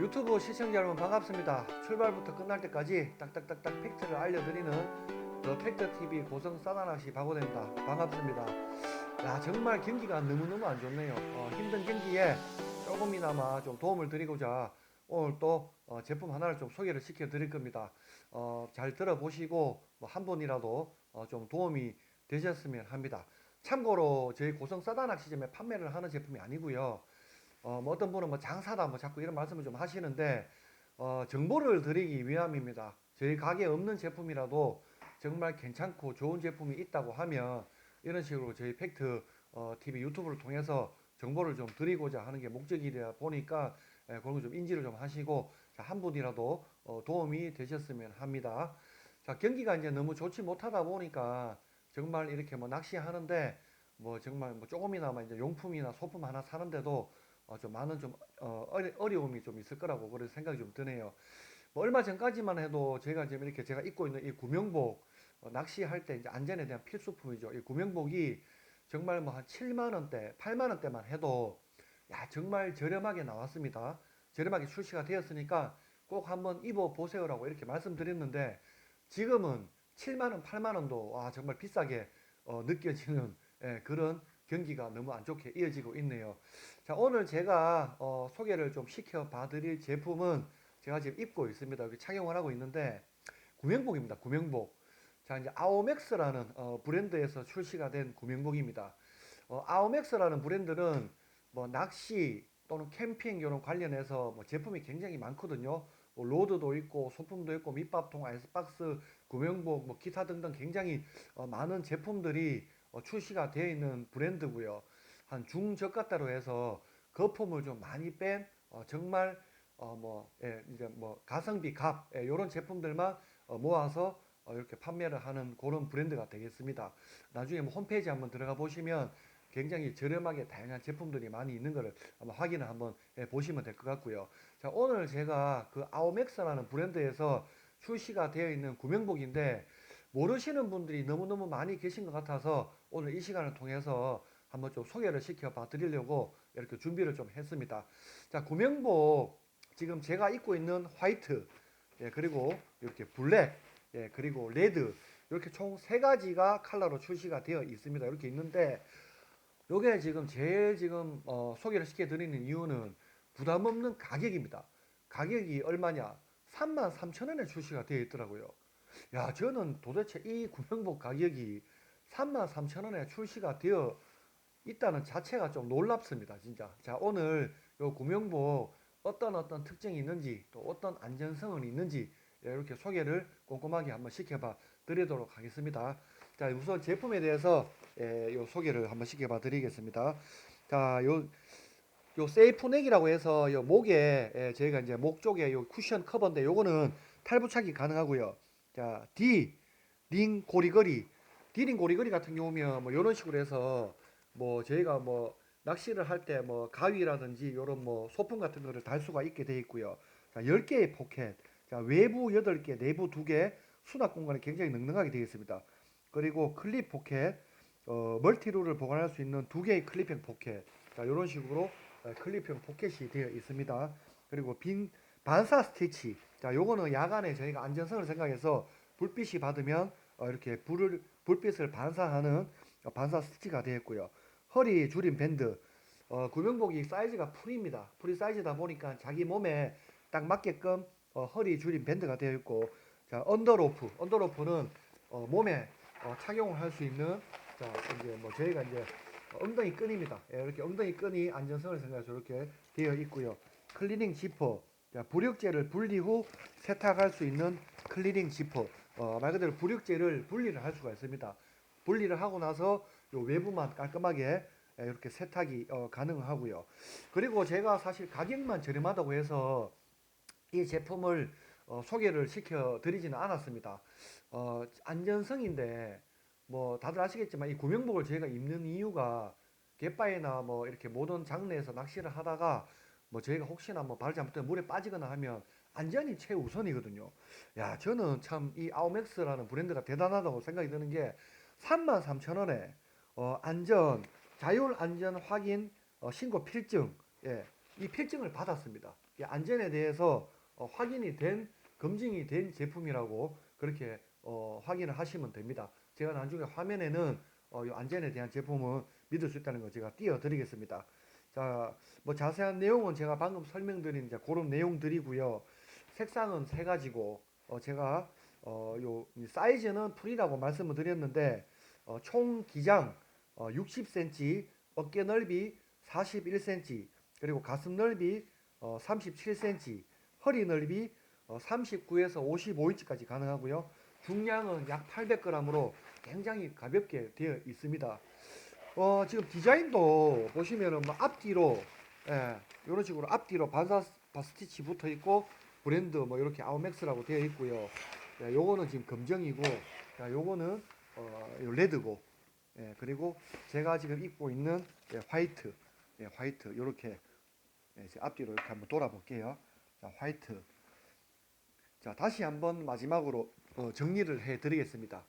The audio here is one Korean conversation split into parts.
유튜브 시청자 여러분 반갑습니다. 출발부터 끝날 때까지 딱딱딱딱 팩트를 알려드리는 더 팩트 TV 고성 사다낚시 박호대입니다. 반갑습니다. 야 정말 경기가 너무너무 안 좋네요. 어, 힘든 경기에 조금이나마 좀 도움을 드리고자 오늘 또 어, 제품 하나를 좀 소개를 시켜 드릴 겁니다. 어, 잘 들어보시고 뭐한 분이라도 어, 좀 도움이 되셨으면 합니다. 참고로 저희 고성 사다낚시점에 판매를 하는 제품이 아니고요. 어, 뭐 어떤 분은 뭐 장사다 뭐 자꾸 이런 말씀을 좀 하시는데 어, 정보를 드리기 위함입니다. 저희 가게에 없는 제품이라도 정말 괜찮고 좋은 제품이 있다고 하면 이런 식으로 저희 팩트 어, TV 유튜브를 통해서 정보를 좀 드리고자 하는 게 목적이다 보니까 예, 그런 거 좀 인지를 좀 하시고 자, 한 분이라도 어, 도움이 되셨으면 합니다. 자, 경기가 이제 너무 좋지 못하다 보니까 정말 이렇게 뭐 낚시하는데 뭐 정말 뭐 조금이나마 이제 용품이나 소품 하나 사는데도 어, 좀 많은 좀 어, 어려- 어려움이 좀 있을 거라고 그런 생각이 좀 드네요. 뭐 얼마 전까지만 해도 제가 지금 이렇게 제가 입고 있는 이 구명복 어, 낚시할 때 이제 안전에 대한 필수품이죠. 이 구명복이 정말 뭐 한 7만 원대, 8만 원대만 해도 야 정말 저렴하게 나왔습니다. 저렴하게 출시가 되었으니까 꼭 한번 입어 보세요라고 이렇게 말씀드렸는데 지금은 7만 원, 8만 원도 와 정말 비싸게 어, 느껴지는 예, 그런 경기가 너무 안 좋게 이어지고 있네요. 자, 오늘 제가 어, 소개를 좀 시켜 봐 드릴 제품은 제가 지금 입고 있습니다. 여기 착용을 하고 있는데 구명복입니다. 구명복. 자, 이제 아오맥스라는 어, 브랜드에서 출시가 된 구명복입니다. 어, 아오맥스라는 브랜드는 뭐 낚시 또는 캠핑 이런 관련해서 뭐 제품이 굉장히 많거든요. 뭐 로드도 있고 소품도 있고 밑밥통, 아이스박스, 구명복, 뭐 기타 등등 굉장히 어, 많은 제품들이 어, 출시가 되어 있는 브랜드고요. 한 중저가대로 해서 거품을 좀 많이 뺀 어, 정말 어, 뭐 예, 이제 뭐 가성비 값 예, 이런 제품들만 어, 모아서 어, 이렇게 판매를 하는 그런 브랜드가 되겠습니다. 나중에 뭐 홈페이지 한번 들어가 보시면 굉장히 저렴하게 다양한 제품들이 많이 있는 것을 아마 확인을 한번 해 보시면 될 것 같고요. 자, 오늘 제가 그 아오맥스라는 브랜드에서 출시가 되어 있는 구명복인데 모르시는 분들이 너무너무 많이 계신 것 같아서 오늘 이 시간을 통해서 한번 좀 소개를 시켜 봐 드리려고 이렇게 준비를 좀 했습니다. 자, 구명복 지금 제가 입고 있는 화이트 예, 그리고 이렇게 블랙 예, 그리고 레드 이렇게 총 세 가지가 컬러로 출시가 되어 있습니다. 이렇게 있는데 요게 지금 제일 지금 어, 소개를 시켜 드리는 이유는 부담 없는 가격입니다. 가격이 얼마냐? 3만 3천 원에 출시가 되어 있더라고요. 야, 저는 도대체 이 구명복 가격이 3만 3천 원에 출시가 되어 있다는 자체가 좀 놀랍습니다, 진짜. 자, 오늘 요 구명복 어떤 어떤 특징이 있는지 또 어떤 안전성은 있는지 이렇게 소개를 꼼꼼하게 한번 시켜봐 드리도록 하겠습니다. 자, 우선 제품에 대해서 예, 요 소개를 한번 시켜봐 드리겠습니다. 자, 요, 요 세이프넥이라고 해서 요 목에 예, 저희가 이제 목 쪽에 요 쿠션 커버인데 요거는 탈부착이 가능하고요. 자, D 링 고리거리 D링 고리거리 같은 경우면 뭐 이런 식으로 해서 뭐 저희가 뭐 낚시를 할 때 뭐 가위라든지 이런 뭐 소품 같은 거를 달 수가 있게 돼 있고요. 자, 10개의 포켓. 자, 외부 8개, 내부 2개 수납 공간이 굉장히 넉넉하게 되어 있습니다. 그리고 클립 포켓, 어, 멀티룰을 보관할 수 있는 두 개의 클립형 포켓. 자, 이런 식으로 어, 클립형 포켓이 되어 있습니다. 그리고 빈 반사 스티치. 자, 요거는 야간에 저희가 안전성을 생각해서 불빛이 받으면 어, 이렇게 불을 불빛을 반사하는 어, 반사 스티치가 되어 있고요. 허리 줄임 밴드. 어, 구명복이 사이즈가 풀입니다. 풀이 사이즈다 보니까 자기 몸에 딱 맞게끔 어, 허리 줄임 밴드가 되어 있고, 자, 언더로프. 언더로프는 어, 몸에 어, 착용을 할 수 있는, 자, 이제 뭐 저희가 이제 엉덩이 끈입니다. 예, 이렇게 엉덩이 끈이 안전성을 생각해서 이렇게 되어 있고요. 클리닝 지퍼. 자, 부력제를 분리 후 세탁할 수 있는 클리닝 지퍼. 어, 말 그대로 부력제를 분리를 할 수가 있습니다. 분리를 하고 나서 요 외부만 깔끔하게 예, 이렇게 세탁이 어, 가능하고요. 그리고 제가 사실 가격만 저렴하다고 해서 이 제품을 어, 소개를 시켜 드리지는 않았습니다. 어, 안전성인데 뭐 다들 아시겠지만 이 구명복을 저희가 입는 이유가 갯바위나 뭐 이렇게 모든 장르에서 낚시를 하다가 뭐 저희가 혹시나 뭐 발 잘못되면 물에 빠지거나 하면 안전이 최우선이거든요. 야, 저는 참 이 아우맥스라는 브랜드가 대단하다고 생각이 드는 게 33,000원에 어, 안전 자율 안전 확인 어, 신고 필증 예, 이 필증을 받았습니다. 이 안전에 대해서 어, 확인이 된 검증이 된 제품이라고 그렇게 어, 확인을 하시면 됩니다. 제가 나중에 화면에는 어, 이 안전에 대한 제품은 믿을 수 있다는 거 제가 띄워드리겠습니다. 자, 뭐 자세한 내용은 제가 방금 설명드린 이제 그런 내용들이고요. 색상은 세 가지고 어, 제가 어, 요 사이즈는 풀이라고 말씀을 드렸는데 어, 총 기장 어, 60cm, 어깨 넓이 41cm, 그리고 가슴 넓이 어, 37cm, 허리 넓이 어, 39에서 55인치까지 가능하고요. 중량은 약 800g으로 굉장히 가볍게 되어 있습니다. 어, 지금 디자인도 보시면은 뭐 앞뒤로 예, 이런 식으로 앞뒤로 반사 바스티치 붙어 있고 브랜드 뭐 이렇게 아우맥스라고 되어 있고요. 예, 요거는 지금 검정이고, 자, 요거는 어, 요 레드고, 예, 그리고 제가 지금 입고 있는 예, 화이트, 예, 화이트 이렇게 예, 앞뒤로 이렇게 한번 돌아볼게요. 자, 화이트. 자, 다시 한번 마지막으로 어, 정리를 해 드리겠습니다.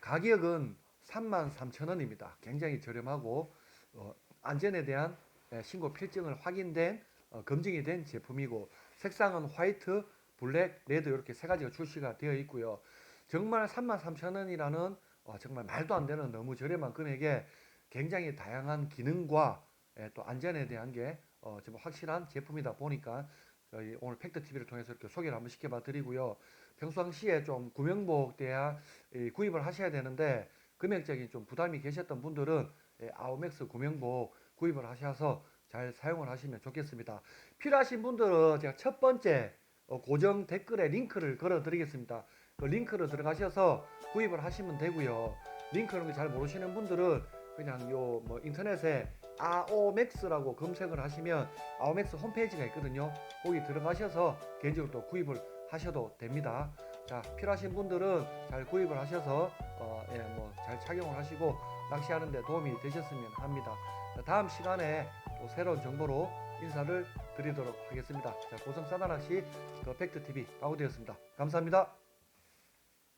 가격은 33,000원입니다. 굉장히 저렴하고 어, 안전에 대한 예, 신고 필증을 확인된 어, 검증이 된 제품이고 색상은 화이트, 블랙, 레드 이렇게 세 가지가 출시가 되어 있고요. 정말 33,000원이라는 어, 정말 말도 안 되는 너무 저렴한 금액에 굉장히 다양한 기능과 예, 또 안전에 대한 게 어, 정말 확실한 제품이다 보니까 저희 오늘 팩트 TV를 통해서 이렇게 소개를 한번 시켜봐 드리고요. 평상시에 좀 구명복 대야 이, 구입을 하셔야 되는데 금액적인 좀 부담이 계셨던 분들은 예, 아우맥스 구명복 구입을 하셔서 잘 사용을 하시면 좋겠습니다. 필요하신 분들은 제가 첫 번째 어, 고정 댓글에 링크를 걸어 드리겠습니다. 그 링크를 들어가셔서 구입을 하시면 되고요. 링크는 잘 모르시는 분들은 그냥 요 뭐 인터넷에 아오맥스라고 검색을 하시면 아오맥스 홈페이지가 있거든요. 거기 들어가셔서 개인적으로 또 구입을 하셔도 됩니다. 자 필요하신 분들은 잘 구입을 하셔서 어, 예, 뭐 잘 착용을 하시고 낚시하는데 도움이 되셨으면 합니다. 자, 다음 시간에 또 새로운 정보로 인사를 드리도록 하겠습니다. 자 고성 사다낚시 더 팩트 TV 바우디였습니다. 감사합니다.